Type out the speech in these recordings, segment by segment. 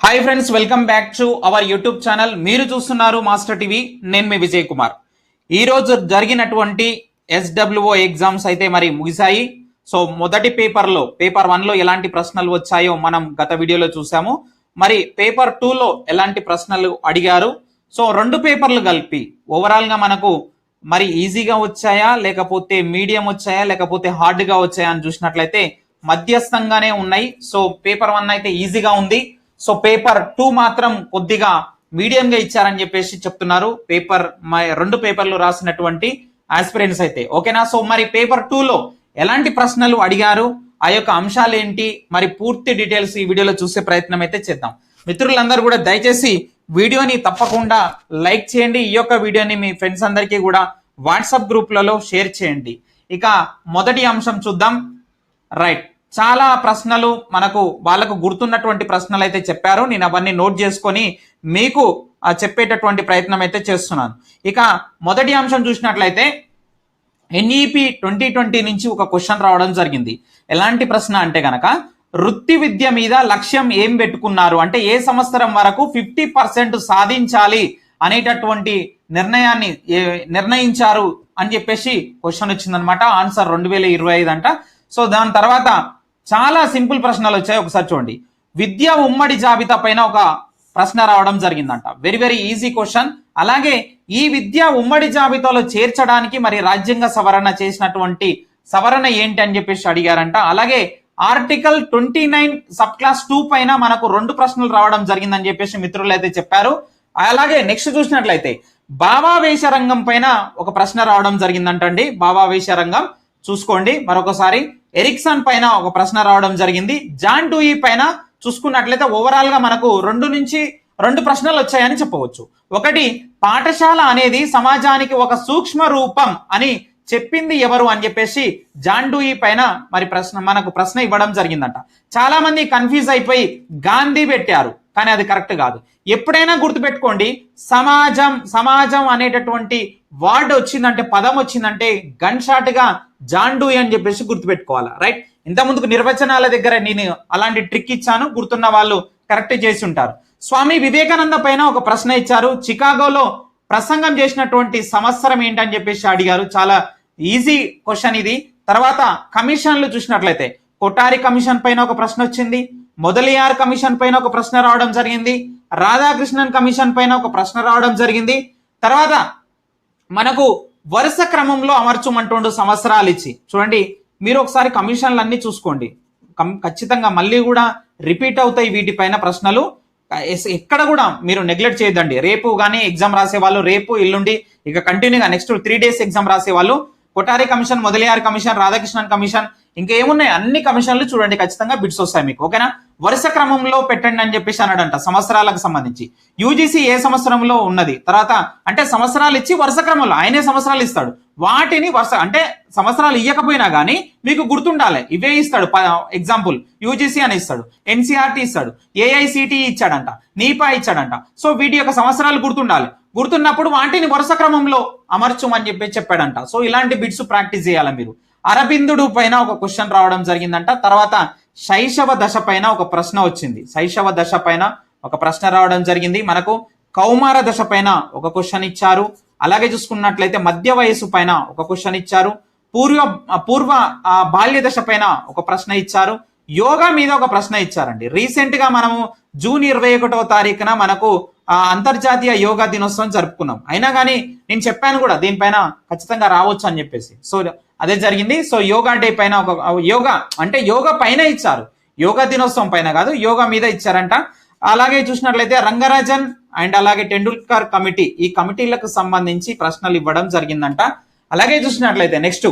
Hi friends welcome back to our YouTube channel మీరు చూస్తున్నారు master TV నేను మీ విజయ్ కుమార్. ఈరోజు జరిగినటువంటి ఎస్డబ్ల్యూఓ ఎగ్జామ్స్ అయితే మరి ముగిశాయి. సో మొదటి పేపర్లో పేపర్ వన్లో ఎలాంటి ప్రశ్నలు వచ్చాయో మనం గత వీడియోలో చూసాము మరి పేపర్ టూలో ఎలాంటి ప్రశ్నలు అడిగారు? సో రెండు పేపర్లు కలిపి ఓవరాల్గా మనకు మరి ఈజీగా వచ్చాయా? లేకపోతే మీడియం వచ్చాయా? లేకపోతే హార్డ్గా వచ్చాయా అని చూసినట్లయితే మధ్యస్థంగానే ఉన్నాయి. సో పేపర్ వన్ అయితే ఈజీగా ఉంది. సో పేపర్ టూ మాత్రం కొద్దిగా మీడియంగా ఇచ్చారని చెప్పేసి చెప్తున్నారు. పేపర్ రెండు పేపర్లు రాసినటువంటి ఆస్పిరెంట్స్ అయితే. ఓకేనా? సో మరి పేపర్ టూలో ఎలాంటి ప్రశ్నలు అడిగారు? ఆ యొక్క అంశాలు ఏంటి? మరి పూర్తి డీటెయిల్స్ ఈ వీడియోలో చూసే ప్రయత్నం అయితే చేద్దాం. మిత్రులందరూ కూడా దయచేసి వీడియోని తప్పకుండా లైక్ చేయండి. ఈ యొక్క వీడియోని మీ ఫ్రెండ్స్ అందరికీ కూడా వాట్సాప్ గ్రూప్లలో షేర్ చేయండి. ఇక మొదటి అంశం చూద్దాం. రైట్. చాలా ప్రశ్నలు మనకు వాళ్ళకు గుర్తున్నటువంటి ప్రశ్నలు అయితే చెప్పారు. నేను అవన్నీ నోట్ చేసుకొని మీకు చెప్పేటటువంటి ప్రయత్నం అయితే చేస్తున్నాను. ఇక మొదటి అంశం చూసినట్లయితే ఎన్ఈపి ట్వంటీ ట్వంటీ నుంచి ఒక క్వశ్చన్ రావడం జరిగింది. ఎలాంటి ప్రశ్న అంటే గనక వృత్తి విద్య మీద లక్ష్యం ఏం పెట్టుకున్నారు? అంటే ఏ సంవత్సరం వరకు ఫిఫ్టీ పర్సెంట్ సాధించాలి అనేటటువంటి నిర్ణయాన్ని ఏ- నిర్ణయించారు అని చెప్పేసి క్వశ్చన్ వచ్చిందనమాట ఆన్సర్ రెండు వేల ఇరవై ఐదు అంట. సో దాని తర్వాత చాలా సింపుల్ ప్రశ్నలు వచ్చాయి. ఒకసారి చూడండి. విద్య ఉమ్మడి జాబితా పైన ఒక ప్రశ్న రావడం జరిగిందంట. వెరీ వెరీ ఈజీ క్వశ్చన్ అలాగే ఈ విద్య ఉమ్మడి జాబితాలో చేర్చడానికి మరి రాజ్యాంగ సవరణ చేసినటువంటి సవరణ ఏంటి అని చెప్పేసి అడిగారంట. అలాగే article twenty nine sub class two పైన మనకు రెండు ప్రశ్నలు రావడం జరిగిందని చెప్పేసి మిత్రులు అయితే చెప్పారు. అలాగే నెక్స్ట్ చూసినట్లయితే భావావేశ రంగం పైన ఒక ప్రశ్న రావడం జరిగిందంటండి. భావావేశ రంగం చూసుకోండి. మరొకసారి ఎరిక్సన్ పైన ఒక ప్రశ్న రావడం జరిగింది. జాన్ డూయి పైన చూసుకున్నట్లయితే ఓవరాల్గా మనకు రెండు నుంచి రెండు ప్రశ్నలు వచ్చాయని చెప్పవచ్చు. ఒకటి పాఠశాల అనేది సమాజానికి ఒక సూక్ష్మ రూపం అని చెప్పింది ఎవరు అని చెప్పేసి జాన్ డూయి పైన మరి ప్రశ్న మనకు ప్రశ్న ఇవ్వడం జరిగిందంట. చాలా మంది కన్ఫ్యూజ్ అయిపోయి గాంధీ పెట్టారు. కానీ అది కరెక్ట్ కాదు. ఎప్పుడైనా గుర్తుపెట్టుకోండి సమాజం సమాజం అనేటటువంటి వర్డ్ వచ్చిందంటే పదం వచ్చిందంటే గన్ షాట్గా అని చెప్పేసి గుర్తుపెట్టుకోవాలి రైట్? ఇంత ముందుకు నిర్వచనాల దగ్గర నేను అలాంటి ట్రిక్ ఇచ్చాను గుర్తున్న వాళ్ళు కరెక్ట్ చేసి ఉంటారు. స్వామి వివేకానంద పైన ఒక ప్రశ్న ఇచ్చారు చికాగోలో ప్రసంగం చేసినటువంటి సంవత్సరం ఏంటని చెప్పేసి అడిగారు. చాలా ఈజీ క్వశ్చన్ ఇది. తర్వాత కమిషన్లు చూసినట్లయితే కొటారి కమిషన్ పైన ఒక ప్రశ్న వచ్చింది మొదలియార్ కమిషన్ పైన ఒక ప్రశ్న రావడం జరిగింది రాధాకృష్ణన్ కమిషన్ పైన ఒక ప్రశ్న రావడం జరిగింది. తర్వాత మనకు వరుస క్రమంలో అమర్చమంటుండు సంవత్సరాలు ఇచ్చి. చూడండి మీరు ఒకసారి కమిషన్లు అన్ని చూసుకోండి. కం- ఖచ్చితంగా మళ్ళీ కూడా రిపీట్ అవుతాయి వీటిపైన ప్రశ్నలు. ఎస్- ఎక్కడ కూడా మీరు నెగ్లెక్ట్ చేయొద్దండి. రేపు కానీ ఎగ్జామ్ రాసే వాళ్ళు రేపు ఎల్లుండి ఇక కంటిన్యూగా నెక్స్ట్ త్రీ డేస్ ఎగ్జామ్ రాసే వాళ్ళు Kothari commission Mudaliar commission Radhakrishnan commission ఇంకా ఏమున్నాయి? అన్ని కమిషన్లు చూడండి ఖచ్చితంగా బిడ్స్ వస్తాయి మీకు. ఓకేనా? వరుస క్రమంలో పెట్టండి అని చెప్పేసి అన్నాడంట సంవత్సరాలకు సంబంధించి. యూజీసీ ఏ సంవత్సరంలో ఉన్నది? తర్వాత అంటే సంవత్సరాలు ఇచ్చి వరుస క్రమంలో ఆయనే సంవత్సరాలు ఇస్తాడు. వాటిని వరుస అంటే సంవత్సరాలు ఇవ్వకపోయినా కానీ మీకు గుర్తుండాలి. ఇవే ఇస్తాడు ఎగ్జాంపుల్ యూజీసీ అని ఇస్తాడు ఎన్సీఆర్టీ ఇస్తాడు ఏఐసిటి ఇచ్చాడంట నీపా ఇచ్చాడంట. సో వీటి యొక్క సంవత్సరాలు గుర్తుండాలి. గుర్తున్నప్పుడు వాటిని వరుస క్రమంలో అమర్చమని చెప్పి చెప్పాడంట. సో ఇలాంటి బిట్స్ ప్రాక్టీస్ చేయాలి మీరు? అరబిందుడు పైన ఒక క్వశ్చన్ రావడం జరిగిందంట. తర్వాత శైశవ దశ పైన ఒక ప్రశ్న వచ్చింది. శైశవ దశ పైన ఒక ప్రశ్న రావడం జరిగింది. మనకు కౌమార దశ పైన ఒక క్వశ్చన్ ఇచ్చారు. అలాగే చూసుకున్నట్లయితే మధ్య వయసు పైన ఒక క్వశ్చన్ ఇచ్చారు. పూర్వ పూర్వ ఆ, బాల్య దశ పైన ఒక ప్రశ్న ఇచ్చారు. యోగా మీద ఒక ప్రశ్న ఇచ్చారండి. రీసెంట్గా మనము జూన్ ఇరవై ఒకటో తారీఖున మనకు ఆ, అంతర్జాతీయ యోగా దినోత్సవం జరుపుకున్నాం. అయినా కానీ నేను చెప్పాను కూడా దీనిపైన ఖచ్చితంగా రావచ్చు అని చెప్పేసి. సో అదే జరిగింది. సో యోగా డే పైన ఒక యోగా అంటే యోగా పైన ఇచ్చారు. యోగా దినోత్సవం పైన కాదు యోగా మీద ఇచ్చారంట. అలాగే చూసినట్లయితే రంగరాజన్ అండ్ అలాగే టెండూల్కర్ కమిటీ ఈ కమిటీలకు సంబంధించి ప్రశ్నలు ఇవ్వడం జరిగిందంట. అలాగే చూసినట్లయితే next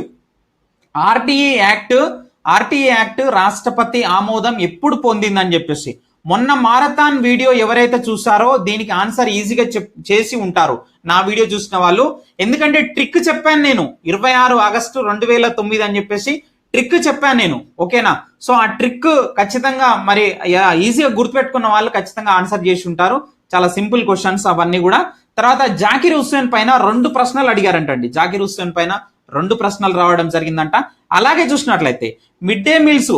RTE act RTA act రాష్ట్రపతి ఆమోదం ఎప్పుడు పొందిందని చెప్పేసి. మొన్న మారథాన్ వీడియో ఎవరైతే చూసారో దీనికి ఆన్సర్ ఈజీగా చెప్ చేసి ఉంటారు. నా వీడియో చూసిన వాళ్ళు. ఎందుకంటే ట్రిక్ చెప్పాను నేను. ఇరవై ఆరు ఆగస్టు రెండు వేల తొమ్మిది అని చెప్పేసి ట్రిక్ చెప్పాను నేను. ఓకేనా? సో ఆ ట్రిక్ ఖచ్చితంగా మరి యా- ఈజీగా గుర్తుపెట్టుకున్న వాళ్ళు ఖచ్చితంగా ఆన్సర్ చేసి ఉంటారు. చాలా సింపుల్ క్వశ్చన్స్ అవన్నీ కూడా. తర్వాత జాకిర్ హుస్సేన్ పైన రెండు ప్రశ్నలు అడిగారంటండి. జాకిర్ హుస్సేన్ పైన రెండు ప్రశ్నలు రావడం జరిగిందంట. అలాగే చూసినట్లయితే మిడ్ డే మీల్స్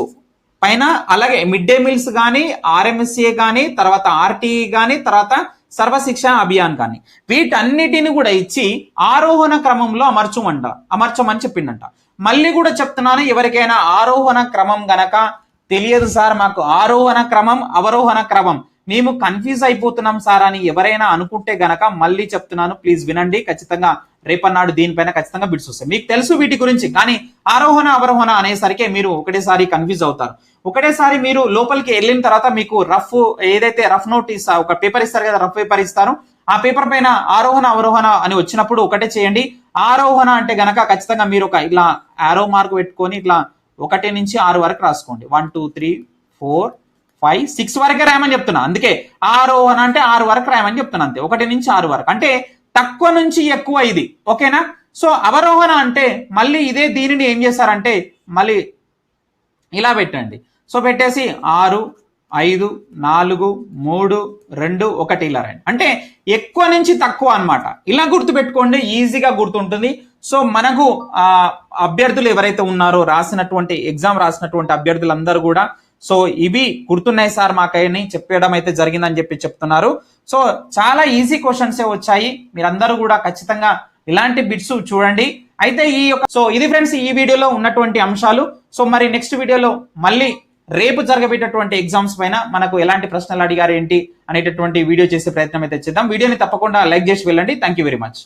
పైన అలాగే మిడ్ డే మీల్స్ కానీ ఆర్ఎంఎస్ఏ కానీ తర్వాత ఆర్టీఈ కానీ తర్వాత సర్వశిక్ష అభియాన్ కానీ వీటన్నిటిని కూడా ఇచ్చి ఆరోహణ క్రమంలో అమర్చమంట అమర్చమని చెప్పిండంట. మళ్ళీ కూడా చెప్తున్నాను ఎవరికైనా ఆరోహణ క్రమం గనక తెలియదు సార్ మాకు. ఆరోహణ క్రమం అవరోహణ క్రమం. మేము కన్ఫ్యూజ్ అయిపోతున్నాం సార్ అని ఎవరైనా అనుకుంటే గనక మళ్ళీ చెప్తున్నాను. ప్లీజ్ వినండి. ఖచ్చితంగా రేపన్నాడు దీనిపైన ఖచ్చితంగా బిడ్స్ వస్తాయి. మీకు తెలుసు వీటి గురించి. కానీ ఆరోహణ అవరోహణ అనేసరికి మీరు ఒకటేసారి కన్ఫ్యూజ్ అవుతారు. ఒకటేసారి మీరు లోపలికి వెళ్ళిన తర్వాత మీకు రఫ్ ఏదైతే రఫ్ నోట్ ఒక పేపర్ ఇస్తారు కదా రఫ్ పేపర్ ఇస్తారు. ఆ పేపర్ పైన ఆరోహణ అవరోహణ అని వచ్చినప్పుడు ఒకటే చేయండి. ఆరోహణ అంటే గనక ఖచ్చితంగా మీరు ఒక ఇలా ఆరో మార్క్ పెట్టుకొని ఇట్లా ఒకటి నుంచి ఆరు వరకు రాసుకోండి. One two three four five six వరకే రాయమని చెప్తున్నా. అందుకే ఆరోహణ అంటే ఆరు వరకు రాయమని చెప్తున్నా అంతే. ఒకటి నుంచి ఆరు వరకు. అంటే తక్కువ నుంచి ఎక్కువ ఇది. ఓకేనా? సో అవరోహణ అంటే మళ్ళీ ఇదే దీనిని ఏం చేస్తారంటే మళ్ళీ ఇలా పెట్టండి. సో పెట్టేసి ఆరు ఐదు నాలుగు మూడు రెండు ఒకటి ఇలా రండి. అంటే ఎక్కువ నుంచి తక్కువ అన్నమాట. ఇలా గుర్తుపెట్టుకోండి ఈజీగా గుర్తుంటుంది. సో మనకు అభ్యర్థులు ఎవరైతే ఉన్నారో రాసినటువంటి ఎగ్జామ్ రాసినటువంటి అభ్యర్థులందరూ కూడా సో ఇవి గుర్తున్నాయి సార్ మాకని చెప్పడం అయితే జరిగిందని చెప్పి చెప్తున్నారు. సో చాలా ఈజీ క్వశ్చన్సే వచ్చాయి. మీరందరూ కూడా ఖచ్చితంగా ఇలాంటి బిట్స్ చూడండి. అయితే ఈ యొక్క సో ఇది ఫ్రెండ్స్ ఈ వీడియోలో ఉన్నటువంటి అంశాలు. సో మరి నెక్స్ట్ వీడియోలో మళ్ళీ రేపు జరగబెట్టేటువంటి ఎగ్జామ్స్ పైన మనకు ఎలాంటి ప్రశ్నలు అడిగారు ఏంటి అనేటటువంటి వీడియో చేసే ప్రయత్నం అయితే చేద్దాం. వీడియోని తప్పకుండా లైక్ చేసి వెళ్ళండి. Thank you very much